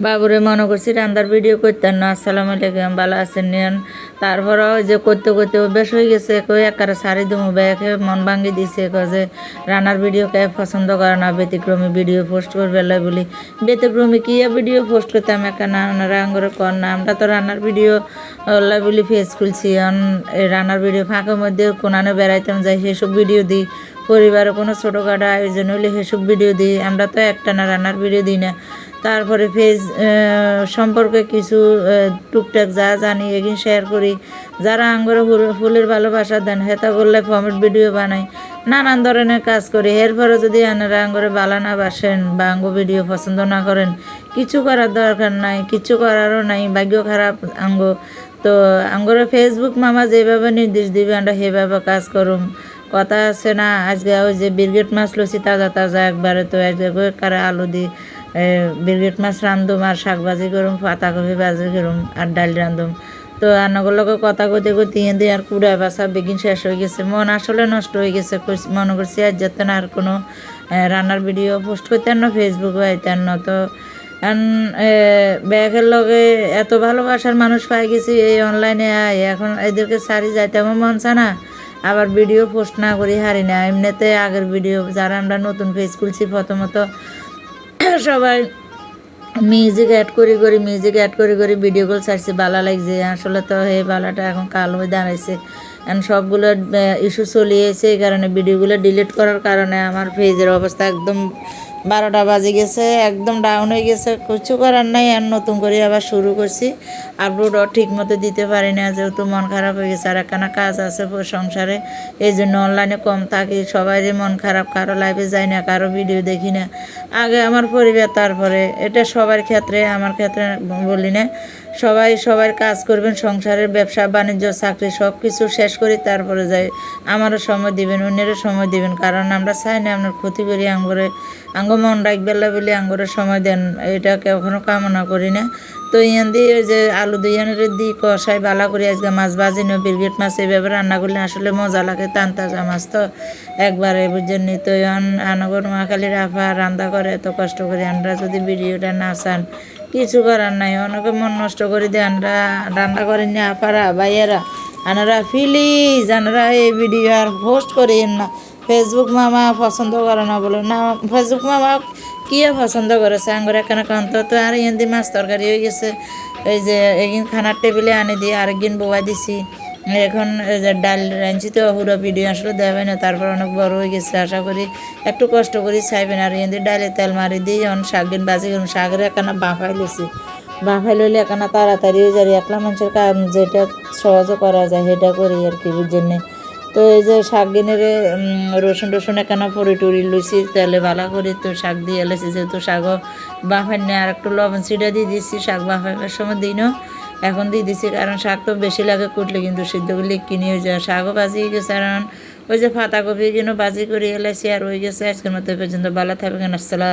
বাবুরে মনে করছি রান্দার ভিডিও করতেন না, আসসালামু আলাইকুম, ভালো আছেন নিয়ন তারপরে ওই যে করতে করতে অভ্যাস হয়ে গেছে, কই একারে সারি দুমু, ব্যাগে মন ভাঙ্গি দিছে যে রান্নার ভিডিও কে পছন্দ করে না, ব্যতিক্রমী ভিডিও পোস্ট করবে বলি। ব্যতিক্রমী কি ভিডিও পোস্ট করতাম, একা না রাঙ্গরে কর না, আমরা তো রান্নার ভিডিও বলি ফেস খুলছি রান্নার ভিডিও ফাঁকের মধ্যে কোনানে বেড়াইতাম, যাই সেসব ভিডিও দিই। পরিবারে কোনো ছোটোখাটো আয়োজন হলে সেসব ভিডিও দিই, আমরা তো একটা না রান্নার ভিডিও দিই না। তারপরে ফেস সম্পর্কে কিছু টুকটাক যা জানি এগিন শেয়ার করি। যারা আঙ্গরে ফুল- ফুলের ভালোবাসা দেন হেতা করলে ফর্মেট ভিডিও বানাই। নানান ধরনের কাজ করি। এরপরে যদি আনারা আঙ্গরে বালা না বাসেন বা আঙ্গ ভিডিও পছন্দ না করেন, কিছু করার দরকার নাই, কিছু করারও নাই, ভাগ্য খারাপ আঙ্গ। তো আঙ্গরে ফেসবুক মামা যেভাবে নির্দেশ দিবে, আমরা সেভাবে কাজ করুম। কথা আছে না, আজকে ওই যে ব্রিগেড মাছ লছি তাজা তাজা একবারে, তো কই কারে আলু দি। এ, ব্রিগেড মাছ রান্ধুম আর শাক ভাজি করুম পাতাকপি ভাজি করুম আর ডাল রান্ধুম তো রান্নাগুলোকে কথা কইতে কইতে দিয়ে আর কুড়া বাসা বেগিন শেষ হয়ে গেছে। মন আসলে নষ্ট হয়ে গেছে মনে করছি আর যাতে না আর কোনো রান্নার ভিডিও পোস্ট করতেন না ফেসবুকে আইতেন না তো ব্যাগের লগে এত ভালোবাসার মানুষ পাই গেছি এই অনলাইনে এখন এদেরকে সারি যাইতে আমার মন চায় না। আবার ভিডিও পোস্ট না করি হারি না। এমনিতে আগের ভিডিও যারা আমরা নতুন ফেস খুলছি প্রথমত সবাই। মিউজিক অ্যাড করে করে মিউজিক অ্যাড করে করে ভিডিও কল ছাড়ছে, বালা লাগছে। আসলে তো এই বালাটা এখন কাল হয়ে দাঁড়াইছে। এখন সবগুলো ইস্যু চলিয়েছে এই কারণে ভিডিওগুলো ডিলিট করার কারণে আমার ফেজের অবস্থা একদম বারোটা বাজে গেছে, একদম ডাউন হয়ে গেছে। কিছু করার নাই, আর নতুন করে আবার শুরু করছি। আর আপলোডও ঠিক মতো দিতে পারি না, যেহেতু মন খারাপ হয়ে গেছে। আর একখানা কাজ আছে সংসারে, এই জন্য অনলাইনে কম থাকি। সবারই মন খারাপ, কারও লাইফে যাই না, কারও ভিডিও দেখি না। আগে আমার পরিবার, তারপরে এটা সবার ক্ষেত্রে, আমার ক্ষেত্রে বলি না সবাই সবার কাজ করবেন, সংসারের ব্যবসা, বাণিজ্য, চাকরি সব কিছু শেষ করি তারপরে যাই। আমারও সময় দিবেন, অন্যেরও সময় দিবেন, কারণ আমরা চাই না আপনার ক্ষতি করি, আঙ্গরে আঙ্গ মন রাখবেলা বলে আঙ্গরে সময় দেন। এটা কখনো কামনা করি না। তো ইয়ান দিয়ে যে আলু দুইয়ানের দি কষাই বালা করি আজকে মাছ ভাজি নো বিরগেট মাছ এইভাবে রান্না করলে আসলে মজা লাগে টান তাজা মাছ তো। একবারে বুঝছেন তো ইয়ান আনগর নোয়াখালী রাফা রান্না করে, এত কষ্ট করে আমরা যদি ভিডিওটা না চান, কিছু করার নাই, অনেকে মন নষ্ট করে দিয়ে আনরা রান্না করেন না, আপারা, ভাইয়েরা, আনারা প্লিজ আনারা এই ভিডিও আর পোস্ট করেন না। ফেসবুক মামা পছন্দ করে না বলে, না ফেসবুক মামা কি পছন্দ করেছে? আঙ্গুর এখানে কান্ত। তো আর এদিন মাছ তরকারি হয়ে গেছে। এই যে একদিন খানার টেবিলে আনি দিয়ে আরেকদিন বোয়া দিছি। এখন ডাল রাঁধছি তো, পুরো ভিডিও আসলে দেবে না, তারপর অনেক বড় হয়ে গেছে। আশা করি একটু কষ্ট করি চাইবেন আর এদিন ডালে তেল মারি দিই যখন শাক দিন বাজি করুন। শাকের এখানে বাঁফাই লেছি বাঁফাই লইলে এখানে তাড়াতাড়ি হয়ে যায়। একলা মানুষের কাম যেটা সহজে করা যায়, সেটা করি আর কি, বুঝছেন নি। তো এই যে শাক গিনের রসুন টসুন এখানে পরি টরি লুচি তেলে ভালো করে তো শাক দিয়ে এলেছি যেহেতু শাকও বাফাই নিয়ে আর একটু লবণ ছিটা দিয়ে দিচ্ছি শাক বাফাইবার সময় দিই না এখন দিয়ে দিচ্ছি কারণ শাক তো বেশি লাগে কুটলে কিন্তু সিদ্ধ করলে কিনে হয়ে যায়, শাকও বাজি গেছে, কারণ ওই যে পাতাকপি কিনো বাজি করে এলাইছি আর হয়ে গেছে, আজকের মতো পর্যন্ত, ভালো থাকবেন, আসসালাম।